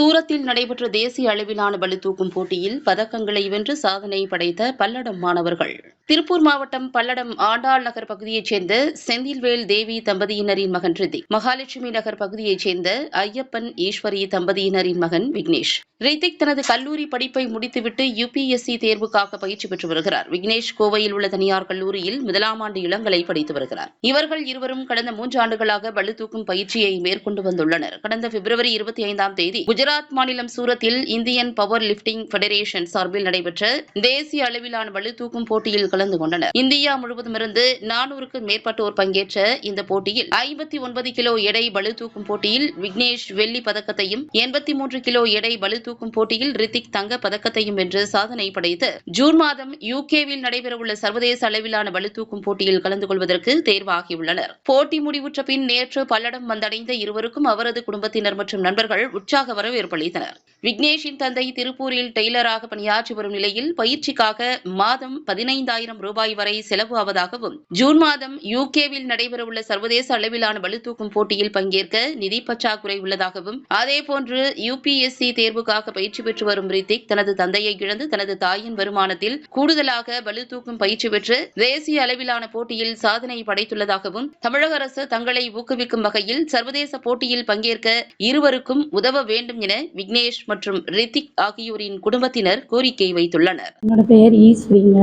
சூரத்தில் நடைபெற்ற தேசிய அளவிலான பளுதூக்கும் போட்டியில் பதக்கங்களை வென்று சாதனை படைத்த பல்லடம் மாணவர்கள். திருப்பூர் மாவட்டம் பல்லடம் ஆண்டாள் நகர் பகுதியைச் சேர்ந்த செந்தில்வேல் தேவி தம்பதியினரின் மகன் ரிதி மகாலட்சுமி நகர் பகுதியைச் சேர்ந்த ஐயப்பன் ஈஸ்வரி தம்பதியினரின் மகன் விக்னேஷ். ரித்திக் தனது கல்லூரி படிப்பை முடித்துவிட்டு யுபிஎஸ்சி தேர்வுக்காக பயிற்சி பெற்று வருகிறார். விக்னேஷ் கோவையில் உள்ள தனியார் கல்லூரியில் முதலாம் ஆண்டு இளங்கலை படித்து வருகிறார். இவர்கள் இருவரும் கடந்த மூன்றாண்டுகளாக பளு தூக்கும் பயிற்சியை மேற்கொண்டு வந்துள்ளனர். கடந்த பிப்ரவரி இருபத்தி ஐந்தாம் தேதி குஜராத் மாநிலம் சூரத்தில் இந்தியன் பவர் லிப்டிங் ஃபெடரேஷன் சார்பில் நடைபெற்ற தேசிய அளவிலான பளுதூக்கும் போட்டியில் கலந்து கொண்டனர். இந்தியா முழுவதுமிருந்து நானூறுக்கும் மேற்பட்டோர் பங்கேற்ற இந்த போட்டியில் ஐம்பத்தி ஒன்பது கிலோ எடை பளு தூக்கும் போட்டியில் விக்னேஷ் வெள்ளி பதக்கத்தையும் எண்பத்தி மூன்று கிலோ எடை தூக்கும் போட்டியில் ரித்திக் தங்க பதக்கத்தையும் வென்று சாதனை படைத்து ஜூன் மாதம் யூகேவில் நடைபெறவுள்ள சர்வதேச அளவிலான பளுதூக்கும் போட்டியில் கலந்து கொள்வதற்கு தேர்வாகியுள்ளனர். போட்டி முடிவுற்ற பின் நேற்று பல்லடம் வந்தடைந்த இருவருக்கும் அவரது குடும்பத்தினர் மற்றும் நண்பர்கள் உற்சாக வரவேற்பு அளித்தனர் விக்னேஷின் தந்தை திருப்பூரில் டெய்லராக பணியாற்றி வரும் நிலையில் பயிற்சிக்காக மாதம் பதினைந்தாயிரம் ரூபாய் வரை செலவு ஆவதாகவும் ஜூன் மாதம் யூகேவில் நடைபெறவுள்ள சர்வதேச அளவிலான பளுதூக்கும் போட்டியில் பங்கேற்க நிதி பற்றாக்குறை உள்ளதாகவும் அதேபோன்று யுபிஎஸ்சி தேர்வுக்காக பயிற்சி பெற்று வரும் ரித்திக் தனது தந்தையை இழந்து தனது தாயின் வருமானத்தில் கூடுதலாக பளுதூக்கும் பயிற்சி பெற்று தேசிய அளவிலான போட்டியில் சாதனை படைத்துள்ளதாகவும் தமிழக அரசு தங்களை ஊக்குவிக்கும் வகையில் சர்வதேச போட்டியில் பங்கேற்க இருவருக்கும் உதவ வேண்டும் என விக்னேஷ் மற்றும் ரித்திக் ஆகியோரின் குடும்பத்தினர் கோரிக்கை வைத்துள்ளனர். என்னோட பெயர் ஈஸ்வரிங்க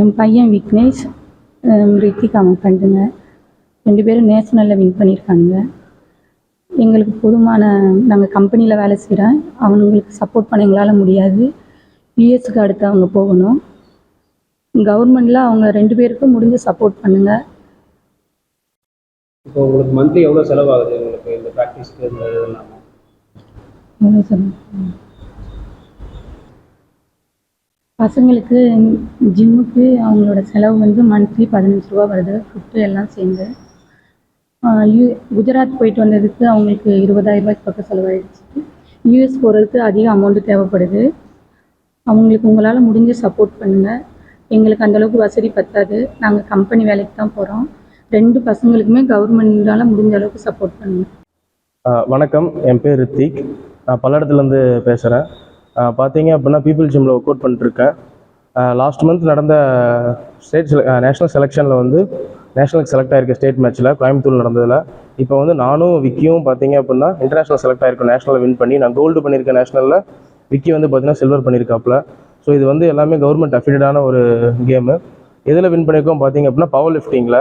என் பையன் விக்னேஷ் ரித்திக் அவன் ஃப்ரெண்டுங்க. ரெண்டு பேரும் நேஷனலில் வின் பண்ணியிருக்காங்க. எங்களுக்கு போதுமான நாங்கள் கம்பெனியில் வேலை செய்கிறேன் அவனுங்களுக்கு சப்போர்ட் பண்ண எங்களால் முடியாது. யூஎஸ்க்கு அடுத்து அவங்க போகணும். கவர்மெண்டில் அவங்க ரெண்டு பேருக்கும் முடிஞ்ச சப்போர்ட் பண்ணுங்கள் இப்போ உங்களுக்கு மந்த்லி எவ்வளோ செலவாகுது? உங்களுக்கு இந்த ப்ராக்டிஸ்க்கு இந்த இதெல்லாம் எவ்வளோ சொல்லுங்க பசங்களுக்கு ஜிம்முக்கு அவங்களோட செலவு வந்து மந்த்லி பதினஞ்சு ரூபா வருது. ஃபுட்டு எல்லாம் சேர்ந்து. யூ குஜராத் போயிட்டு வந்ததுக்கு அவங்களுக்கு இருபதாயிரம் ரூபாய்க்கு பக்கம் செலவாயிடுச்சு. யூஎஸ் போகிறதுக்கு அதிக அமௌண்ட்டு தேவைப்படுது. அவங்களுக்கு உங்களால் முடிஞ்ச சப்போர்ட் பண்ணுங்கள் எங்களுக்கு அந்தளவுக்கு வசதி பத்தாது. நாங்கள் கம்பெனி வேலைக்கு தான் போகிறோம் ரெண்டு பசங்களுக்குமே கவர்மெண்டால் முடிஞ்ச அளவுக்கு சப்போர்ட் பண்ணுங்கள் வணக்கம். என் பேர் ரித்திக். நான் பல்லடத்துலேருந்து பேசுகிறேன் பார்த்தீங்க அப்படின்னா பீப்புள் ஜிம்மில் ஒர்க் அவுட் பண்ணிட்டுருக்கேன் லாஸ்ட் மந்த் நடந்த ஸ்டேட் நேஷனல் நேஷ்னல் செலெக்ஷனில் வந்து நேஷனலுக்கு செலக்ட் ஆகிருக்க ஸ்டேட் மேட்ச்சில் கோயம்புத்தூர் நடந்ததில். இப்போ வந்து நானும் விக்கியும் பார்த்தீங்க அப்படின்னா இன்டர்நேஷ்னல் செலக்ட் ஆகிருக்கோம் நேஷனலில் வின் பண்ணி நான் கோல்டு பண்ணியிருக்கேன் நேஷ்னலில் விக்கி வந்து பார்த்தீங்கன்னா சில்வர் பண்ணியிருக்காப்புல ஸோ இது வந்து எல்லாமே கவர்மெண்ட் அஃபிடடான ஒரு கேமு எதில் வின் பண்ணியிருக்கோம் பார்த்தீங்க அப்படின்னா பவர் லிஃப்டிங்கில்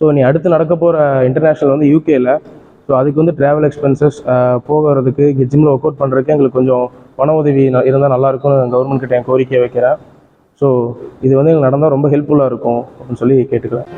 ஸோ நீ அடுத்து நடக்க போகிற இன்டர்நேஷனல் வந்து யூகேயில் ஸோ அதுக்கு வந்து ட்ராவல் எக்ஸ்பென்சஸ் போகிறதுக்கு இங்கே ஜிம்மில் ஒர்க் அவுட் பண்ணுறதுக்கு எங்களுக்கு கொஞ்சம் பண உதவி இருந்தால் நல்லாயிருக்கும்னு கவர்மெண்ட் கிட்ட என் கோரிக்கையை வைக்கிறேன். ஸோ இது வந்து எங்களுக்கு நடந்தால் ரொம்ப ஹெல்ப்ஃபுல்லாக இருக்கும் அப்படின்னு சொல்லி கேட்டுக்கிறேன்.